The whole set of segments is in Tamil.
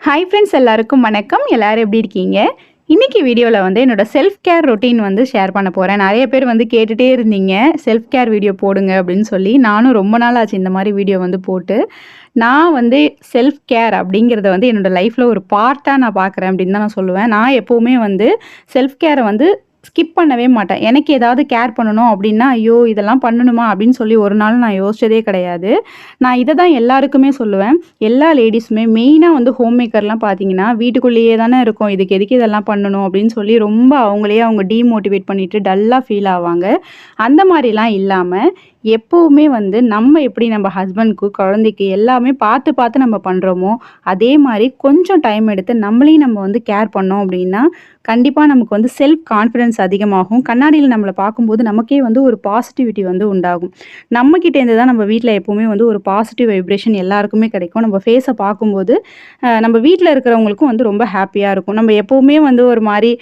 ஹாய் ஃப்ரெண்ட்ஸ் எல்லாருக்கும் வணக்கம். எல்லோரும் எப்படி இருக்கீங்க? இன்னைக்கு வீடியோவில் வந்து என்னோட செல்ஃப் கேர் ரொட்டீன் வந்து ஷேர் பண்ண போகிறேன் நிறைய பேர் வந்து கேட்டுகிட்டே இருந்தீங்க செல்ஃப் கேர் வீடியோ போடுங்க அப்படின்னு சொல்லி. நானும் ரொம்ப நாள் ஆச்சு இந்த மாதிரி வீடியோ வந்து போட்டு. நான் வந்து செல்ஃப் கேர் அப்படிங்கிறத வந்து என்னோடய லைஃப்பில் ஒரு பார்ட்டாக நான் பார்க்குறேன் அப்படின்னு தான் நான் சொல்லுவேன். நான் எப்போவுமே வந்து செல்ஃப் கேரை வந்து ஸ்கிப் பண்ணவே மாட்டேன். எனக்கு ஏதாவது கேர் பண்ணணும் அப்படின்னா ஐயோ இதெல்லாம் பண்ணணுமா அப்படின்னு சொல்லி ஒரு நாள் நான் யோசிச்சதே கிடையாது. நான் இதை தான் எல்லாருக்குமே சொல்லுவேன். எல்லா லேடிஸுமே மெயினாக வந்து ஹோம் மேக்கர்லாம் பார்த்தீங்கன்னா வீட்டுக்குள்ளேயே தானே இருக்கும். இதுக்கு எதுக்கு இதெல்லாம் பண்ணணும் அப்படின்னு சொல்லி ரொம்ப அவங்களே அவங்க டீமோட்டிவேட் பண்ணிட்டு டல்லாக ஃபீல் ஆவாங்க. அந்த மாதிரிலாம் இல்லாமல் எப்போவுமே வந்து நம்ம எப்படி நம்ம ஹஸ்பண்ட்க்கு குழந்தைக்கு எல்லாமே பார்த்து பார்த்து நம்ம பண்ணுறோமோ அதே மாதிரி கொஞ்சம் டைம் எடுத்து நம்மளையும் நம்ம வந்து கேர் பண்ணோம் அப்படின்னா கண்டிப்பாக நமக்கு வந்து செல்ஃப் கான்ஃபிடென்ஸ் அதிகமாகும். கண்ணாடியில் நம்மளை பார்க்கும்போது நமக்கே வந்து ஒரு பாசிட்டிவிட்டி வந்து உண்டாகும். நம்மக்கிட்டேருந்து தான் நம்ம வீட்டில் எப்போவுமே வந்து ஒரு பாசிட்டிவ் வைப்ரேஷன் எல்லாருக்குமே கிடைக்கும். நம்ம ஃபேஸை பார்க்கும்போது நம்ம வீட்டில் இருக்கிறவங்களுக்கும் வந்து ரொம்ப ஹாப்பியாக இருக்கும். நம்ம எப்போவுமே வந்து ஒரு மாதிரி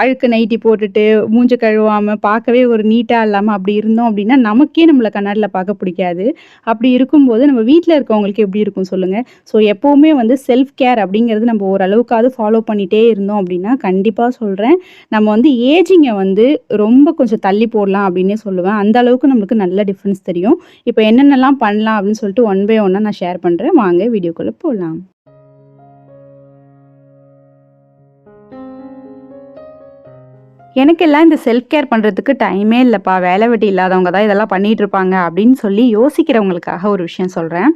அழுக்கு நைட்டி போட்டுட்டு மூஞ்சு கழுவாமல் பார்க்கவே ஒரு நீட்டாக இல்லாமல் அப்படி இருந்தோம் அப்படின்னா நமக்கு நம்மளை கண்ணாடியில் பார்க்க பிடிக்காது. அப்படி இருக்கும்போது நம்ம வீட்டில் இருக்கவங்களுக்கு எப்படி இருக்கும் சொல்லுங்கள் ஸோ எப்போவுமே வந்து செல்ஃப் கேர் அப்படிங்கிறது நம்ம ஓரளவுக்காவது ஃபாலோ பண்ணிகிட்டே இருந்தோம் அப்படின்னா கண்டிப்பாக சொல்கிறேன் நம்ம வந்து ஏஜிங்கை வந்து ரொம்ப கொஞ்சம் தள்ளி போடலாம் அப்படின்னே சொல்லுவேன். அந்த அளவுக்கு நம்மளுக்கு நல்ல டிஃப்ரென்ஸ் தெரியும். இப்போ என்னென்னலாம் பண்ணலாம் அப்படின்னு சொல்லிட்டு ஒன் பை ஒன்னாக நான் ஷேர் பண்ணுறேன் வாங்க வீடியோக்குள்ளே போகலாம் எனக்கெல்லாம் இந்த செல்ஃப் கேர் பண்ணுறதுக்கு டைமே இல்லைப்பா. வேலை வெட்டி இல்லாதவங்க தான் இதெல்லாம் பண்ணிகிட்ருப்பாங்க இருப்பாங்க அப்படின்னு சொல்லி யோசிக்கிறவங்களுக்காக ஒரு விஷயம் சொல்கிறேன்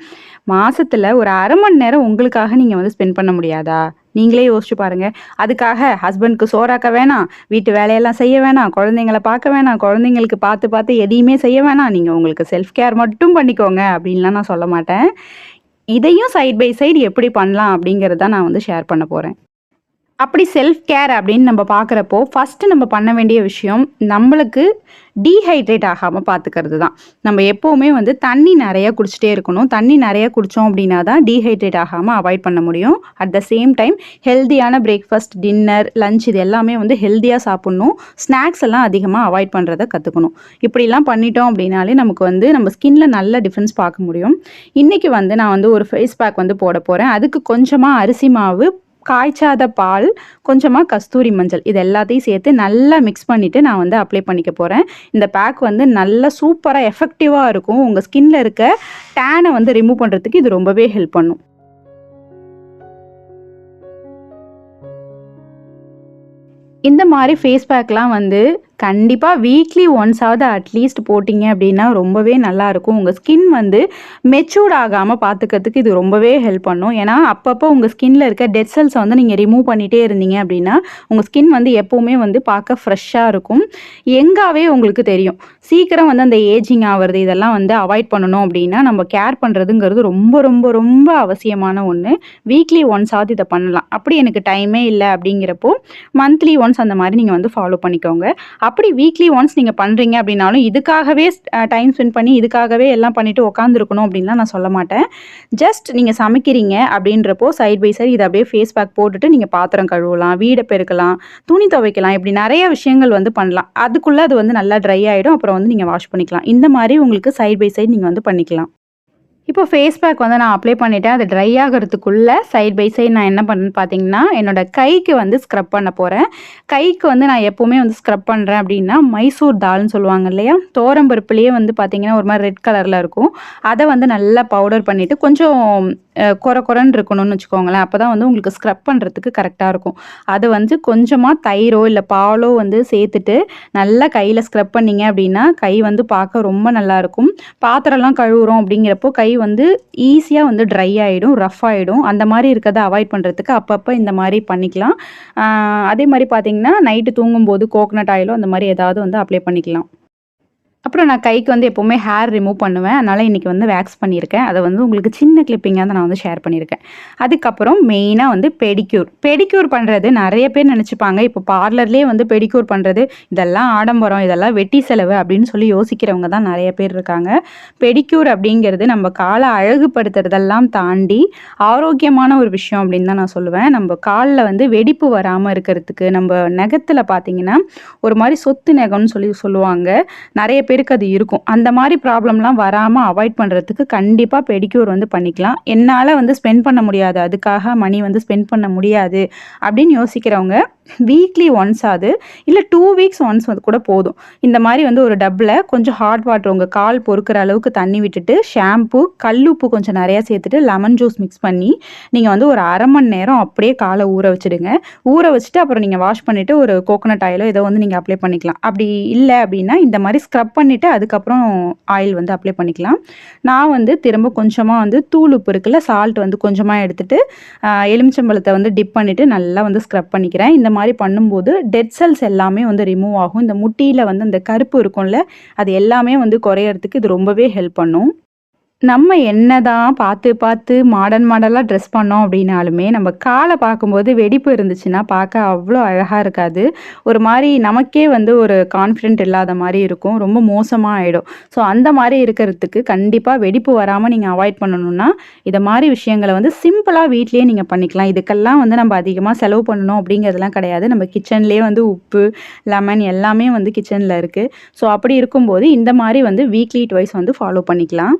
மாதத்தில் ஒரு அரை மணி நேரம் உங்களுக்காக நீங்கள் வந்து ஸ்பெண்ட் பண்ண முடியாதா? நீங்களே யோசிச்சு பாருங்க. அதுக்காக ஹஸ்பண்ட்க்கு சோறாக்க வேணாம். வீட்டு வேலையெல்லாம் செய்ய வேணாம். குழந்தைங்கள பார்க்க வேணாம். குழந்தைங்களுக்கு பார்த்து பார்த்து எதையுமே செய்ய வேணாம். நீங்கள் உங்களுக்கு செல்ஃப் கேர் மட்டும் பண்ணிக்கோங்க அப்படின்லாம் நான் சொல்ல மாட்டேன். இதையும் சைட் பை சைடு எப்படி பண்ணலாம் அப்படிங்கிறத நான் வந்து ஷேர் பண்ண போகிறேன் அப்படி செல்ஃப் கேர் அப்படின்னு நம்ம பார்க்குறப்போ ஃபஸ்ட்டு நம்ம பண்ண வேண்டிய விஷயம் நம்மளுக்கு டீஹைட்ரேட் ஆகாமல் பார்த்துக்கிறது தான். நம்ம எப்போவுமே வந்து தண்ணி நிறையா குடிச்சிட்டே இருக்கணும். தண்ணி நிறையா குடித்தோம் அப்படின்னா தான் டீஹைட்ரேட் ஆகாமல் அவாய்ட் பண்ண முடியும். அட் த சேம் டைம் ஹெல்த்தியான பிரேக்ஃபாஸ்ட் டின்னர் லஞ்ச் இது எல்லாமே வந்து ஹெல்த்தியாக சாப்பிட்ணும். ஸ்நாக்ஸ் எல்லாம் அதிகமாக அவாய்ட் பண்ணுறதை கற்றுக்கணும் இப்படிலாம் பண்ணிட்டோம் அப்படின்னாலே நமக்கு வந்து நம்ம ஸ்கின்ல நல்ல டிஃப்ரென்ஸ் பார்க்க முடியும். இன்றைக்கி வந்து நான் வந்து ஒரு ஃபேஸ் பேக் வந்து போட போகிறேன் அதுக்கு கொஞ்சமாக அரிசி மாவு காய்ச்சாத பால் கொஞ்சமாக கஸ்தூரி மஞ்சள் இது எல்லாத்தையும் சேர்த்து நல்லா மிக்ஸ் பண்ணிவிட்டு நான் வந்து அப்ளை பண்ணிக்க போகிறேன் இந்த பேக் வந்து நல்லா சூப்பராக எஃபெக்டிவாக இருக்கும். உங்கள் ஸ்கின்னில் இருக்க டேனை வந்து ரிமூவ் பண்ணுறதுக்கு இது ரொம்பவே ஹெல்ப் பண்ணும். இந்த மாதிரி ஃபேஸ் பேக்லாம் வந்து கண்டிப்பாக வீக்லி ஒன்ஸாவது அட்லீஸ்ட் போட்டிங்க அப்படின்னா ரொம்பவே நல்லாயிருக்கும் உங்கள் ஸ்கின் வந்து மெச்சூர்ட் ஆகாமல் பார்த்துக்கிறதுக்கு இது ரொம்பவே ஹெல்ப் பண்ணும். ஏன்னா அப்பப்போ உங்கள் ஸ்கின்ல இருக்க டெட் செல்ஸை வந்து நீங்கள் ரிமூவ் பண்ணிகிட்டே இருந்தீங்க அப்படின்னா உங்கள் ஸ்கின் வந்து எப்போவுமே வந்து பார்க்க ஃப்ரெஷ்ஷாக இருக்கும். எங்காவே உங்களுக்கு தெரியும். சீக்கிரம் வந்து அந்த ஏஜிங் ஆகிறது இதெல்லாம் வந்து அவாய்ட் பண்ணணும் அப்படின்னா நம்ம கேர் பண்ணுறதுங்கிறது ரொம்ப ரொம்ப ரொம்ப அவசியமான ஒன்று வீக்லி ஒன்ஸாவது இதை பண்ணலாம். அப்படி எனக்கு டைமே இல்லை அப்படிங்கிறப்போ மந்த்லி ஒன்ஸ் அந்த மாதிரி நீங்கள் வந்து ஃபாலோ பண்ணிக்கோங்க. அப்படி வீக்லி ஒன்ஸ் நீங்கள் பண்ணுறீங்க அப்படின்னாலும் இதுக்காகவே டைம் ஸ்பெண்ட் பண்ணி இதுக்காகவே எல்லாம் பண்ணிட்டு உட்காந்துருக்கணும் அப்படின்லாம் நான் சொல்ல மாட்டேன். ஜஸ்ட் நீங்கள் சமைக்கிறீங்க அப்படின்றப்போ சைட் பை சைடு இதை அப்படியே ஃபேஸ் பேக் போட்டுட்டு நீங்கள் பாத்திரம் கழுவலாம் வீடை பெருக்கலாம் துணி துவைக்கலாம் இப்படி நிறைய விஷயங்கள் வந்து பண்ணலாம். அதுக்குள்ளே அது வந்து நல்லா ட்ரை ஆகிடும் அப்புறம் வந்து நீங்கள் வாஷ் பண்ணிக்கலாம். இந்த மாதிரி உங்களுக்கு சைட் பை சைடு நீங்கள் வந்து பண்ணிக்கலாம். இப்போ ஃபேஸ் பேக் வந்து நான் அப்ளை பண்ணிவிட்டேன் அது ட்ரை ஆகிறதுக்குள்ளே சைட் பை சைடு நான் என்ன பண்ணுன்னு பார்த்தீங்கன்னா என்னோட கைக்கு வந்து ஸ்க்ரப் பண்ண போகிறேன் கைக்கு வந்து நான் எப்போவுமே வந்து ஸ்க்ரப் பண்ணுறேன் அப்படின்னா மைசூர் தால்னு சொல்லுவாங்க இல்லையா? தோரம்பருப்புலேயே வந்து பார்த்தீங்கன்னா ஒரு மாதிரி ரெட் கலரில் இருக்கும். அதை வந்து நல்லா பவுடர் பண்ணிவிட்டு கொஞ்சம் குறை கொர கொரன்னு இருக்கணும்னு வச்சுக்கோங்களேன். அப்போ தான் வந்து உங்களுக்கு ஸ்க்ரப் பண்ணுறதுக்கு கரெக்டாக இருக்கும். அதை வந்து கொஞ்சமாக தயிரோ இல்லை பாலோ வந்து சேர்த்துட்டு நல்லா கையில் ஸ்க்ரப் பண்ணீங்க அப்படின்னா கை வந்து பார்க்க ரொம்ப நல்லாயிருக்கும் பாத்திரம்லாம் கழுவுறோம் அப்படிங்கிறப்போ கை வந்து ஈஸியாக வந்து ட்ரை ஆகிடும் ரஃப் ஆகிடும் அந்த மாதிரி இருக்கிறத அவாய்ட் பண்ணுறதுக்கு அப்பப்போ இந்த மாதிரி பண்ணிக்கலாம். அதே மாதிரி பார்த்தீங்கன்னா நைட்டு தூங்கும்போது கோகனட் ஆயிலோ அந்த மாதிரி ஏதாவது வந்து அப்ளை பண்ணிக்கலாம். அப்புறம் நான் கைக்கு வந்து எப்போவுமே ஹேர் ரிமூவ் பண்ணுவேன். அதனால் இன்றைக்கி வந்து வேக்ஸ் பண்ணியிருக்கேன். அதை வந்து உங்களுக்கு சின்ன கிளிப்பிங்காக தான் நான் வந்து ஷேர் பண்ணியிருக்கேன். அதுக்கப்புறம் மெயினாக வந்து பெடிக்யூர் பெடிக்யூர் பண்ணுறது நிறைய பேர் நினச்சிப்பாங்க. இப்போ பார்லர்லேயே வந்து பெடிக்யூர் பண்ணுறது இதெல்லாம் ஆடம்பரம் இதெல்லாம் வெட்டி செலவு அப்படின்னு சொல்லி யோசிக்கிறவங்க தான் நிறைய பேர் இருக்காங்க. பெடிக்யூர் அப்படிங்கிறது நம்ம காலை அழகுபடுத்துறதெல்லாம் தாண்டி ஆரோக்கியமான ஒரு விஷயம் அப்படின்னு தான் நான் சொல்லுவேன். நம்ம காலில் வந்து வெடிப்பு வராமல் இருக்கிறதுக்கு நம்ம நகத்தில் பார்த்தீங்கன்னா ஒரு மாதிரி சொத்து நகம்னு சொல்லி சொல்லுவாங்க. நிறைய பேர் பேருக்கு அது இருக்கும். அந்த மாதிரி ப்ராப்ளம்லாம் வராமல் அவாய்ட் பண்ணுறதுக்கு கண்டிப்பாக பெடிக்யூர் வந்து பண்ணிக்கலாம். என்னால் வந்து ஸ்பெண்ட் பண்ண முடியாது. அதுக்காக மணி வந்து ஸ்பெண்ட் பண்ண முடியாது அப்படின்னு யோசிக்கிறவங்க வீக்லி ஒன்ஸ் ஆகுது இல்லை டூ வீக்ஸ் ஒன்ஸ் வந்து கூட போதும். இந்த மாதிரி வந்து ஒரு டப்பில் கொஞ்சம் ஹாட் வாட்டர் உங்கள் கால் பொறுக்கிற அளவுக்கு தண்ணி விட்டுட்டு ஷாம்பு கல்லுப்பு கொஞ்சம் நிறையா சேர்த்துட்டு லெமன் ஜூஸ் மிக்ஸ் பண்ணி நீங்கள் வந்து ஒரு அரை மணி நேரம் அப்படியே காலை ஊற வச்சுடுங்க. ஊற வச்சுட்டு அப்புறம் நீங்கள் வாஷ் பண்ணிவிட்டு ஒரு கோகோனட் ஆயிலோ ஏதோ வந்து நீங்கள் அப்ளை பண்ணிக்கலாம். அப்படி இல்லை அப்படின்னா இந்த மாதிரி ஸ்க்ரப் பண்ணிவிட்டு அதுக்கப்புறம் ஆயில் வந்து அப்ளை பண்ணிக்கலாம். நான் வந்து திரும்ப கொஞ்சமாக வந்து தூள் உப்பு இருக்குல்ல சால்ட் வந்து கொஞ்சமாக எடுத்துகிட்டு எலுமிச்சம்பழத்தை வந்து டிப் பண்ணிவிட்டு நல்லா வந்து ஸ்க்ரப் பண்ணிக்கிறேன். இந்த மாதிரி பண்ணும்போது டெட் செல்ஸ் எல்லாமே வந்து ரிமூவ் ஆகும். இந்த முட்டியில் வந்து அந்த கருப்பு இருக்கும்ல அது எல்லாமே வந்து குறையறதுக்கு இது ரொம்பவே ஹெல்ப் பண்ணும். நம்ம என்னதான் பார்த்து பார்த்து மாடர்ன் மாடலாக ட்ரெஸ் பண்ணோம் அப்படின்னாலுமே நம்ம காலை பார்க்கும்போது வெடிப்பு இருந்துச்சுன்னா பார்க்க அவ்வளோ அழகாக இருக்காது. ஒரு மாதிரி நமக்கே வந்து ஒரு கான்ஃபிடென்ட் இல்லாத மாதிரி இருக்கும். ரொம்ப மோசமாக ஆகிடும் ஸோ அந்த மாதிரி இருக்கிறதுக்கு கண்டிப்பாக வெடிப்பு வராமல் நீங்கள் அவாய்ட் பண்ணணும்னா இதை மாதிரி விஷயங்களை வந்து சிம்பிளாக வீட்லேயே நீங்கள் பண்ணிக்கலாம். இதுக்கெல்லாம் வந்து நம்ம அதிகமாக செலவு பண்ணணும் அப்படிங்கிறதுலாம் கிடையாது. நம்ம கிச்சன்லேயே வந்து உப்பு லெமன் எல்லாமே வந்து கிச்சனில் இருக்குது ஸோ அப்படி இருக்கும்போது இந்த மாதிரி வந்து வீக்லி ட்வைஸ் வந்து ஃபாலோ பண்ணிக்கலாம்.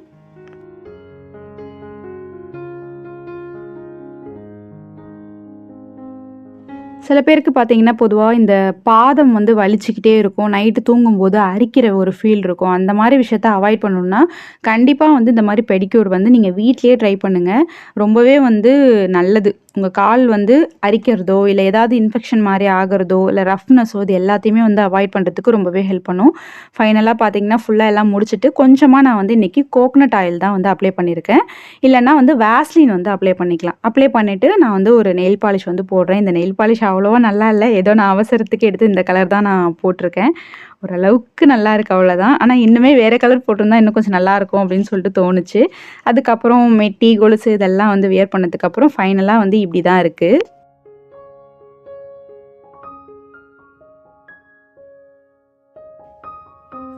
சில பேருக்கு பார்த்தீங்கன்னா பொதுவாக இந்த பாதம் வந்து வலிச்சுக்கிட்டே இருக்கும். நைட்டு தூங்கும்போது அரிக்கிற ஒரு ஃபீல் இருக்கும். அந்த மாதிரி விஷயத்த அவாய்ட் பண்ணணும்னா கண்டிப்பாக வந்து இந்த மாதிரி பெடிக்யூர் வந்து நீங்கள் வீட்லேயே ட்ரை பண்ணுங்கள் ரொம்பவே வந்து நல்லது. உங்கள் கால் வந்து அரிக்கிறதோ இல்லை ஏதாவது இன்ஃபெக்ஷன் மாதிரி ஆகிறதோ இல்லை ரஃப்னஸோ இது எல்லாத்தையுமே வந்து அவாய்ட் பண்ணுறதுக்கு ரொம்பவே ஹெல்ப் பண்ணும். ஃபைனலாக பார்த்தீங்கன்னா ஃபுல்லாக எல்லாம் முடிச்சுட்டு கொஞ்சமாக நான் வந்து இன்றைக்கி கோக்னட் ஆயில் தான் வந்து அப்ளை பண்ணியிருக்கேன் இல்லைன்னா வந்து வேஸ்லின் வந்து அப்ளை பண்ணிக்கலாம். அப்ளை பண்ணிவிட்டு நான் வந்து ஒரு நெயில் பாலிஷ் வந்து போடுறேன். இந்த நெயில் பாலிஷ் அவ்வளோவா நல்லா இல்லை. ஏதோ நான் அவசரத்துக்கு எடுத்து இந்த கலர் தான் நான் போட்டிருக்கேன். ஓரளவுக்கு நல்லா இருக்கு அவ்வளோதான் ஆனால் இன்னுமே வேறு கலர் போட்டிருந்தா இன்னும் கொஞ்சம் நல்லா இருக்கும் அப்படின்னு சொல்லிட்டு தோணுச்சு. அதுக்கப்புறம் மெட்டி கொலுசு இதெல்லாம் வந்து வியர் பண்ணதுக்கப்புறம் ஃபைனலாக வந்து இப்படி தான் இருக்குது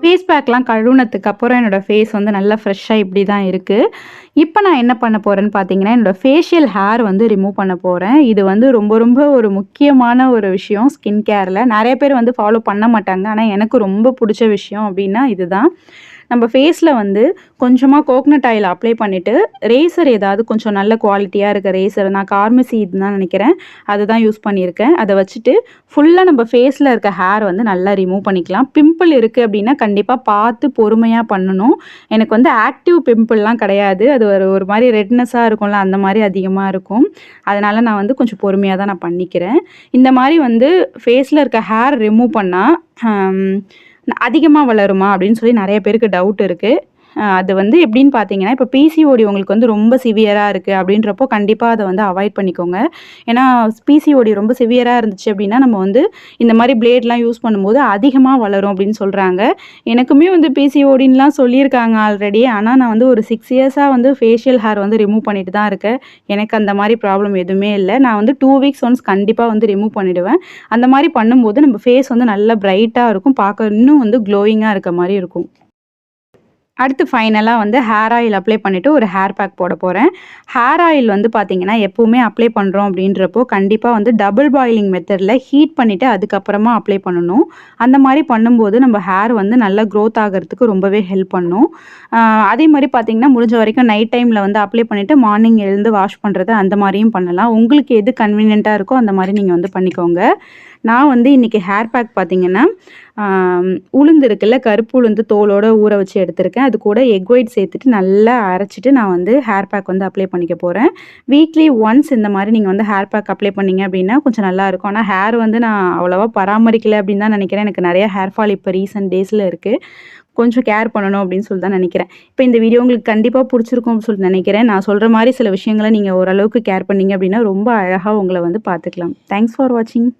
ஃபேஸ் பேக்லாம் கழுவுனதுக்கு அப்புறம் என்னோடய ஃபேஸ் வந்து நல்லா ஃப்ரெஷ்ஷாக இப்படி தான் இருக்குது இப்போ நான் என்ன பண்ண போகிறேன்னு பார்த்தீங்கன்னா என்னோடய ஃபேஷியல் ஹேர் வந்து ரிமூவ் பண்ண போகிறேன் இது வந்து ரொம்ப ரொம்ப ஒரு முக்கியமான ஒரு விஷயம் ஸ்கின் கேரில் நிறைய பேர் வந்து ஃபாலோ பண்ண மாட்டாங்க. ஆனால் எனக்கு ரொம்ப பிடிச்ச விஷயம் அப்படின்னா இதுதான். நம்ம ஃபேஸில் வந்து கொஞ்சமாக கோக்னட் ஆயில் அப்ளை பண்ணிவிட்டு ரேசர் ஏதாவது கொஞ்சம் நல்ல குவாலிட்டியாக இருக்க ரேசர் நான் கார்மசி இதுதான் நினைக்கிறேன். அதுதான் யூஸ் பண்ணியிருக்கேன். அதை வச்சுட்டு ஃபுல்லாக நம்ம ஃபேஸில் இருக்க ஹேர் வந்து நல்லா ரிமூவ் பண்ணிக்கலாம். பிம்பிள் இருக்குது அப்படின்னா கண்டிப்பாக பார்த்து பொறுமையாக பண்ணணும். எனக்கு வந்து ஆக்டிவ் பிம்பிள்லாம் கிடையாது. அது ஒரு ஒரு மாதிரி ரெட்னஸாக இருக்கும்ல அந்த மாதிரி அதிகமாக இருக்கும். அதனால் நான் வந்து கொஞ்சம் பொறுமையாக தான் நான் பண்ணிக்கிறேன். இந்த மாதிரி வந்து ஃபேஸில் இருக்க ஹேர் ரிமூவ் பண்ணால் அதிகமாக வளருமா அப்படின்னு சொல்லி நிறைய பேருக்கு டவுட் இருக்குது அது வந்து எப்படின்னு பார்த்தீங்கன்னா இப்போ பிசிஓடி உங்களுக்கு வந்து ரொம்ப சிவியராக இருக்குது அப்படின்றப்போ கண்டிப்பாக அதை வந்து அவாய்ட் பண்ணிக்கோங்க. ஏன்னா பிசிஓடி ரொம்ப சிவியராக இருந்துச்சு அப்படின்னா நம்ம வந்து இந்த மாதிரி பிளேட்லாம் யூஸ் பண்ணும்போது அதிகமாக வளரும் அப்படின்னு சொல்கிறாங்க எனக்குமே வந்து பிசிஓடின்லாம் சொல்லியிருக்காங்க ஆல்ரெடி ஆனால் நான் வந்து ஒரு சிக்ஸ் இயர்ஸாக வந்து ஃபேஷியல் ஹேர் வந்து ரிமூவ் பண்ணிட்டு தான் இருக்கேன். எனக்கு அந்த மாதிரி ப்ராப்ளம் எதுவுமே இல்லை. நான் வந்து டூ வீக்ஸ் ஒன்ஸ் கண்டிப்பாக வந்து ரிமூவ் பண்ணிவிடுவேன் அந்த மாதிரி பண்ணும்போது நம்ம ஃபேஸ் வந்து நல்லா பிரைட்டாக இருக்கும். பார்க்க இன்னும் வந்து க்ளோயிங்காக இருக்க மாதிரி இருக்கும். அடுத்து ஃபைனலாக வந்து ஹேர் ஆயில் அப்ளை பண்ணிவிட்டு ஒரு ஹேர் பேக் போட போகிறேன் ஹேர் ஆயில் வந்து பார்த்திங்கன்னா எப்போவுமே அப்ளை பண்ணுறோம் அப்படின்றப்போ கண்டிப்பாக வந்து டபுள் பாயிலிங் மெத்தடில் ஹீட் பண்ணிவிட்டு அதுக்கப்புறமா அப்ளை பண்ணணும். அந்த மாதிரி பண்ணும்போது நம்ம ஹேர் வந்து நல்லா க்ரோத் ஆகிறதுக்கு ரொம்பவே ஹெல்ப் பண்ணும். அதே மாதிரி பார்த்திங்கன்னா முடிஞ்ச வரைக்கும் நைட் டைமில் வந்து அப்ளை பண்ணிவிட்டு மார்னிங் எழுந்து வாஷ் பண்ணுறது அந்த மாதிரியும் பண்ணலாம். உங்களுக்கு எது கன்வீனியண்ட்டாக இருக்கோ அந்த மாதிரி நீங்கள் வந்து பண்ணிக்கோங்க. நான் வந்து இன்றைக்கி ஹேர் பேக் பார்த்தீங்கன்னா உளுந்து இருக்குல்ல கருப்பு உளுந்து தோலோட ஊற வச்சு எடுத்திருக்கேன். அது கூட எக் ஒயிட் சேர்த்துட்டு நல்லா அரைச்சிட்டு நான் வந்து ஹேர் பேக் வந்து அப்ளை பண்ணிக்க போகிறேன் வீக்லி ஒன்ஸ் இந்த மாதிரி நீங்கள் வந்து ஹேர் பேக் அப்ளை பண்ணீங்க அப்படின்னா கொஞ்சம் நல்லாயிருக்கும் ஆனால் ஹேர் வந்து நான் அவ்வளோவா பராமரிக்கலை அப்படின்னு தான் நினைக்கிறேன். எனக்கு நிறைய ஹேர் ஃபால் இப்போ ரீசெண்ட் டேஸில் இருக்குது கொஞ்சம் கேர் பண்ணணும் அப்படின்னு சொல்லி தான் நினைக்கிறேன். இப்போ இந்த வீடியோ உங்களுக்கு கண்டிப்பாக பிடிச்சிருக்கும் அப்படின்னு சொல்லி நினைக்கிறேன். நான் சொல்கிற மாதிரி சில விஷயங்களை நீங்கள் ஓரளவுக்கு கேர் பண்ணீங்க அப்படின்னா ரொம்ப அழகாக உங்களை வந்து பார்த்துக்கலாம். தேங்க்ஸ் ஃபார் வாட்சிங்